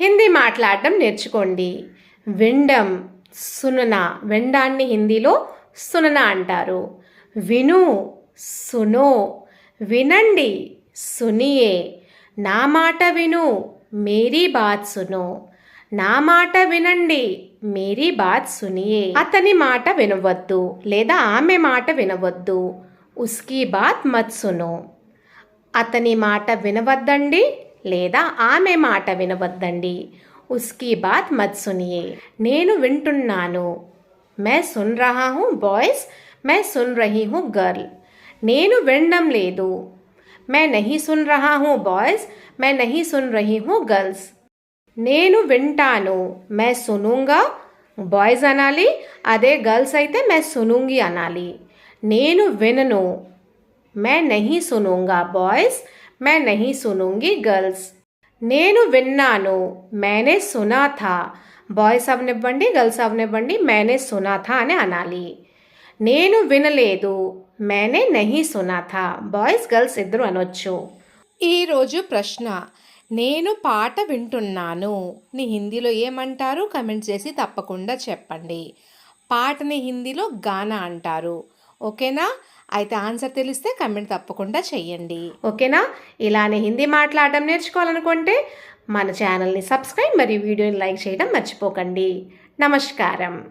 హిందీ మాట్లాడడం నేర్చుకోండి. విండం సునన విండాన్ని హిందీలో సునన అంటారు. విను సునో వినండి సునియే. నా మాట విను మేరీ బాత్ సునో. నా మాట వినండి మేరీ బాత్ సునియే. అతని మాట వినవద్దు లేదా ఆమె మాట వినవద్దు. ఉస్కీ బాత్ మత్ సునో. అతని మాట వినవద్దండి లేదా ఆమె మాట వినవద్దండి. ఉస్కీ బాత్ మత్ సునియే. నేను వింటున్నాను. మే సున్ రహా హూ బాయ్స్ మే సున్ రహీ హూ గర్ల్. నేను వినడం లేదు. మే నహీ సున్ రహా హూ బాయ్స్ మే నహీ సున్ రహీ హూ గర్ల్స్. నేను వింటాను. మే సునుంగా బాయ్స్ అనాలి అదే గర్ల్స్ అయితే మే సునుంగి అనాలి. నేను వినను. మే నహీ సునుంగా బాయ్స్ మే నహీ సునుంగి గర్ల్స్ నేను విన్నాను మేనే సునా థా బాయ్స్ అవనివ్వండి గర్ల్స్ అవనివ్వండి మేనే సునా థా అని అనాలి నేను వినలేదు మేనే నహీ సునా థా బాయ్స్ గర్ల్స్ ఇద్దరు అనొచ్చు ఈరోజు ప్రశ్న నేను పాట వింటున్నాను నీ హిందీలో ఏమంటారు? కమెంట్ చేసి తప్పకుండా చెప్పండి. పాటని హిందీలో గానా అంటారు. ఓకేనా? అయితే ఆన్సర్ తెలిస్తే కమెంట్ తప్పకుండా చెయ్యండి. ఓకేనా? ఇలానే హిందీ మాట్లాడడం నేర్చుకోవాలనుకుంటే మన ఛానల్ని సబ్స్క్రైబ్ మరియు వీడియోని లైక్ చేయడం మర్చిపోకండి. నమస్కారం.